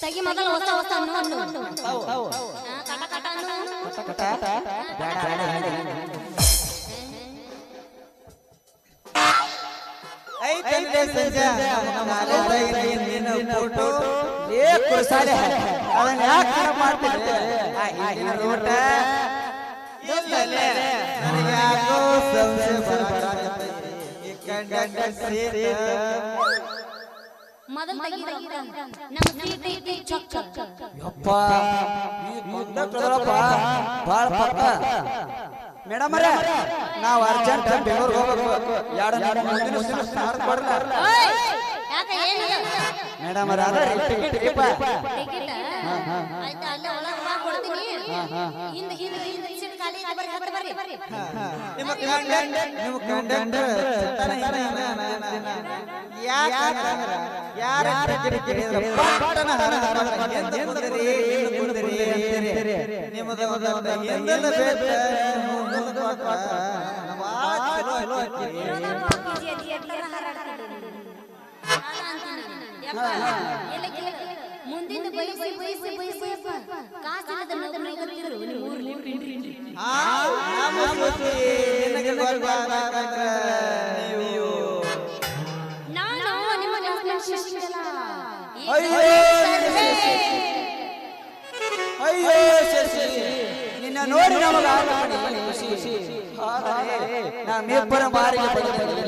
ತೆಗಿ ಮೊದಲು ಹೊಸ ಹೊಸ ಅನ್ನು ಅನ್ನು. ಆ, ಕಟ ಕಟ ಅನ್ನು ಐತಂತೆ ಸಂಜೆ ನಮ್ಮ ಕಾಲೇಜ್ದಾಗ ನಿನ್ನ ಫೋಟೋ ಏ ಕುರ್ಸಾಲೆ. ಅದನ್ನ ಯಾಕೆ ಮಾಡ್ತಿದ್ದೆ? ಆ ಹಿಂದಿನ ಇಲ್ಲಲೇ ನನಗೆ ಯಾಕೋ ಸಂಶಯ ಬರಾಕತ್ತೈತಿ. ಈ ಕಂಡಂಡ ಸೀರೆ ಮೊದಲು ತೆಗಿ ನಮ್ಮ ಸೀಟ್ ಐತಿ ಚೊಕ್ಕ ಯಪ್ಪ ಈ ಕಂಡಕ್ಟರಪ್ಪ ಬಾಳ ಪಕ್ಕ. ಮೇಡಮ್ ಅರೆ ನಾವು ಅರ್ಜೆಂಟ್ ಬೆಂಗಳೂರಿಗೆ ಹೋಗ್ಬೇಕು. ಎರಡು ಮುಂದಿನ ಮುಂದಿನ ಯಾಕೆ ಏನಿದೆ? ಮೇಡಮ್ ಅರೆ ಅದ ಟಿಕೆಟ್ ಟಿಕೆಟ್ ಟಿಕೆಟ್. ಆಯ್ತಾ ಅಲ್ಲೇ ಒಳಗೆ ಬಾ ಕೊಡ್ತೀನಿ. ಹಿಂದೆ ಹಿಂದೆ ಹಿಂದೆ. ನಿಮ್ಮ ಕಂಡಕ್ಟರ್ ನಿಮ್ಮ ಹಿನ. ಯಾಕಂದ್ರ ಯಾರ ಪಟ್ಟಣ ಹರ ಹರ ಹರ ಎಂದ ಕುಂದಿರಿ ಎಂದ ಕುಂದಿರಿ ಅಂತೀರಿ? ನಿಮ್ಮದ ಒಂದು ಎಂದೆಲ್ಲ ಬೇಕ ಮುಂದೊಂದು ಕೊಟ್ಟ ಭಾಳ ಚಲೋ ಚಲೋ ಆಕಿ. ಮುಂದಿನ ಬಯಸಿ ಬಯಸಿ ಬಯಸಿ ಕಾಸಿಲ್ಲದ ನೌಕರಿ ಗೊತ್ತಿರು ಊರ್ಲಿ ಆ ನಮ್ಮ ಸುದ್ದಿ ನಿನಗೆ ಗೊತ್ತಾಗಬೇಕಂದ್ರ ನೀವು ನಾನು ನಿಮ್ಮ ಗೌರ್ಮೆಂಟ್ ಶಿಷ್ಯರಲ್ಲ ಅಯ್ಯೋ ಅಯ್ಯೋ ಶಶಿ ನಿನ್ನ ನೋಡಿ ನಮಗ ಖುಷಿ ಮಾರಿಗೆ ಬಂದಿದ್ದೀನಿ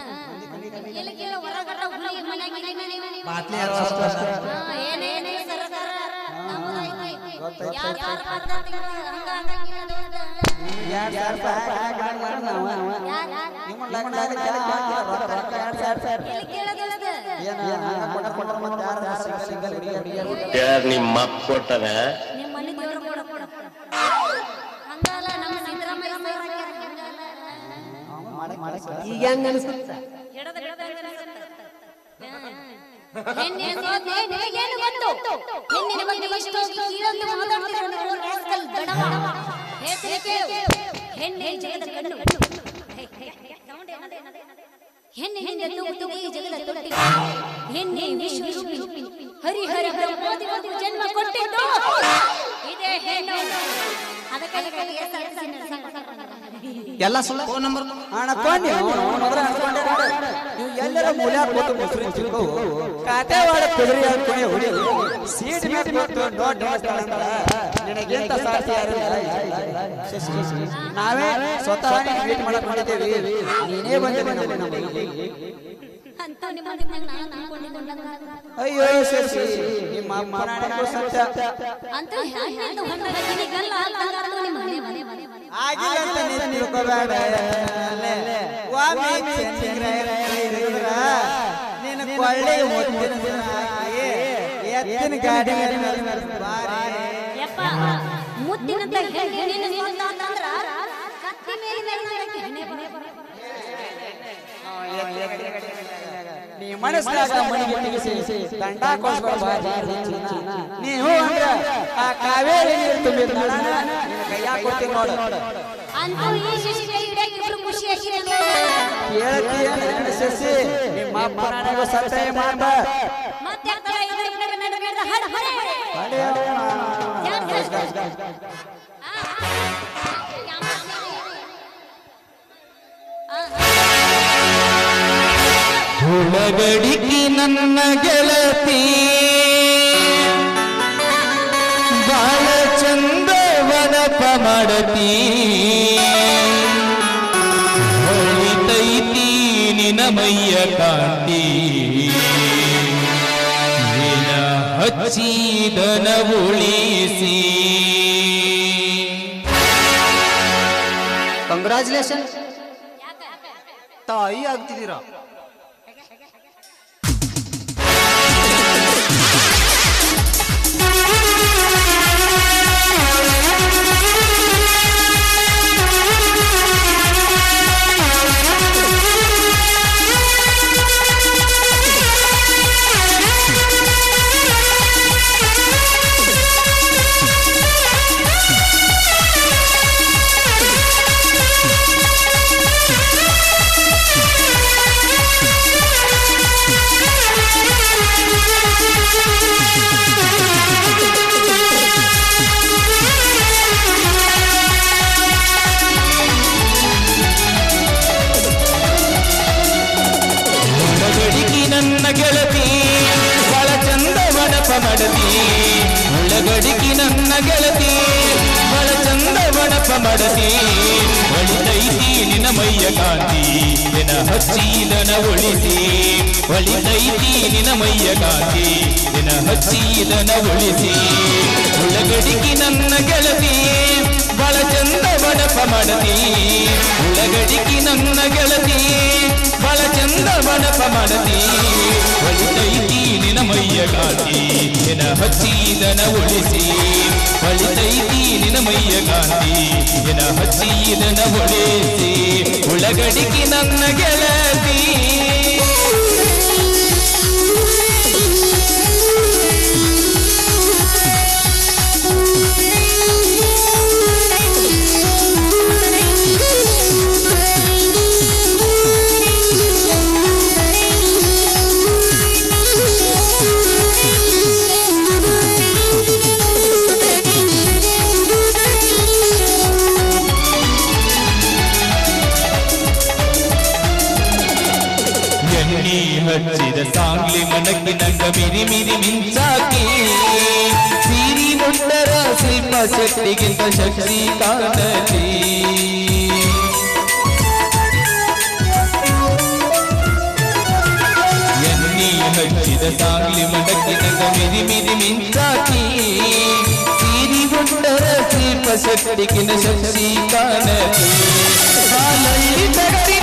ನಿಮ್ಮ ಕೊಟ್ಟದ. ಈಗ ಹೆಂಗ ಅನ್ಸುತ್ತ ಹರಿಹರ ಜನ್ಮ ಕೊಟ್ಟಿದ್ದು. ಇದೇ ಹೆಣ್ಣು. ನಡೆಸಿ ಎಲ್ಲ ಸುಳ್ಳ ಫೋನ್ ನಂಬರ್ ಎಲ್ಲರ ಮೂಲ ಮುಸ್ರಿ ಕುದುರೆ ಸೀಟ್ ಮತ್ತು ನೋಟ್ ನಿನಗಿಂತ ಸಾರ್ಥಿ. ನಾವೇ ಸ್ವತಃ ಮಾಡಕ್ ಮಾಡಿದ್ದೇವೆ ನೀನೇ ಬಂದೆ. ನಿಮ್ಮ ಅಯ್ಯೋ ಶಶಿ ನಿಮ್ಮ ಸತ್ಯ ಅಂತ ಮುತ್ತಿನ ಎತ್ತಿನ ಗಾಡಿ ಬರ ನೀ ಮನಸ್ಸಿನಾಗ ಮಣಿಗೆ ತೆಗಿಸಿ ದಂಡ ಕೊಡ್ಸ್ಕೊಳ್ಬಾರ್ದು ನೀವು ಅಂದ್ರೆ ಆ ಕಾವೇರಿ ನೀರು ತುಂಬಿದ ನಿನ್ನ ಕೈಯಾಗ ನೋಡು ಅಂತೂ ಈ ನಿಮ್ಮ ಅಪ್ಪ ನನಗೂ ಮತ್ತೆ ಇದ್ರ ಇದ್ರ ಹಡ ಹಡ. ಹುಳಗಡಿಗೆ ನನ್ನ ಗೆಳತಿ ಮಾಡತಿ. ಹೊಳಿತೈತಿ ನಿನ ಮೈಯ ಕಾಂತಿ. ನಿನ ಹಚ್ಚಿದನ ಉಳಿಸಿ. ಕಂಗ್ರಾಚುಲೇಷನ್ ತಾಯಿ ಆಗ್ತಿದ್ದೀರಾ? ಮಡತಿ ಒಳಿತೈತಿ ನಿನ ಮೈಯ ಕಾಂತಿ. ನಿನ ಹಚ್ಚಿದನ ಉಳಿಸಿ. ಒಳಿತೈತಿ ನಿನ ಮೈಯ ಕಾಂತಿ. ನಿನ ಹಚ್ಚಿದನ ಉಳಿಸಿ. ಉಳ್ಳಗಡಿಗೆ ನನ್ನ ಗೆಳತಿ. ಬಳ ಚಂದ ಬಡಪ ಮಡತಿ. ಉಳ್ಳಗಡಿಗೆ ನನ್ನ ಗೆಳತಿ. ಬಳ ಚಂದ ಬಡಪ ಮಡತಿ. ಒಳಿತೈತಿ ಮೈಯ ಕಾಂತಿ ನಿನ ಹಚ್ಚಿದನ ಉಳಿಸಿ ಒಳಿತೈತಿ ನಿನ ಮೈಯ ಕಾಂತಿ ನಿನ ಹಚ್ಚಿದನ ಉಳಿಸಿ ಉಳ್ಳಗಡಿಗೆ ನನ್ನ ಗೆಳತಿ ಶಿಲ್ಪ ಶಕ್ತಿಗಿಂತ ಶಕ್ತಿ ಕಾಣಲಿ ಎಣ್ಣಿ ಹಚ್ಚಿದ ಸಾಂಗ್ಲಿ ಮನಕ್ಕೆ ನಂಗ ಮಿರಿ ಮಿರಿ ಮಿಂಚಾಕಿ ಸೀರಿ ಮುಂಡರ ಶಿಲ್ಪ ಶಕ್ತಿಗಿನ ಶಕ್ತಿ ಕಾಣಲಿ ಹಾಲಲ್ಲಿ ತಗರಿ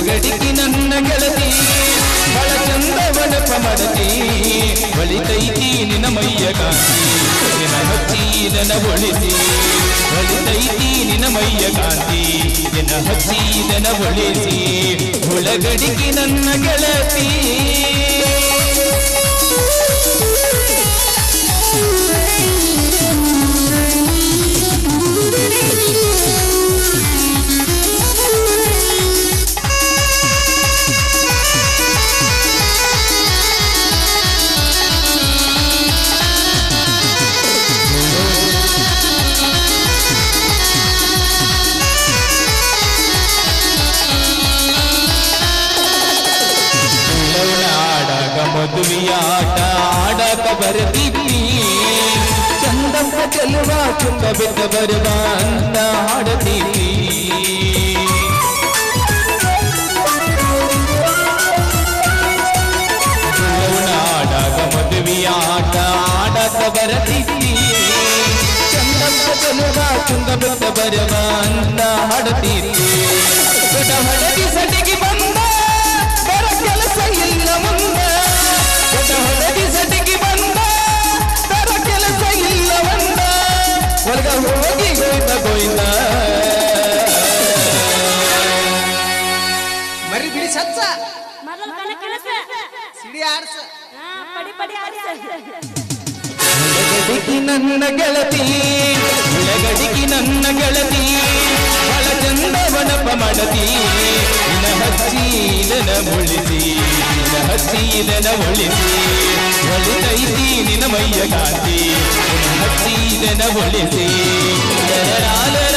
ಉಳಗಡಿಗೆ ನನ್ನ ಗೆಳತಿ ಬಳ ಚಂದವನ ಬಡಪ ಮಡತಿ ಬಳಿತೈತಿ ನಿನ ಮೈಯ ಕಾಂತಿ ನಿನ ಹಚ್ಚಿದನ ಒಳಿತಿ ಬಳಿತೈತಿ ನಿನ ಮೈಯ ಕಾಂತಿ ನಿನ ಹಚ್ಚಿದನ ಒಳಿಸಿ ಉಳಗಡಿಗೆ ನನ್ನ ಗೆಳತಿ. ಮದುವೆಯಾಟ ಆಡಾಕ ಬರದಿದ್ದಿ ಚಂದಪ್ಪ ಚೆಲುವ ಚುಂಬ ಬೆದ್ದ ಬರುವ ಅಂತ ಹಾಡತೀವಿ ಉಳ್ಳವನ ಆಡಾಗ ಮದುವೆಯಾಟ ಆಡಾಕ ಬರದಿದ್ದಿ ಚಂದಪ್ಪ ಚೆಲುವ ಚುಂಬ ಬೆದ್ದ ಬರುವ ಅಂತ ಹಾಡತೀವಿ ಉಳಗಡಿಗೆ ನನ್ನ ಗೆಳತಿ ಉಳಗಡಿಗೆ ನನ್ನ ಗೆಳತಿ ಬಳ ಚಂದವನಪ ಬಣಪ ಮಾಡತಿ ನಿನ ಹಚ್ಚಿದನ ಮುಳಿಸಿ ನಿನ ಹಚ್ಚಿದನ ಉಳಿಸಿ ಒಳಿತೈತಿ ನಿನ ಮೈಯ ಕಾಂತಿ ನಿನ ಒಳಿಸಿ ಲರಲಾಲರ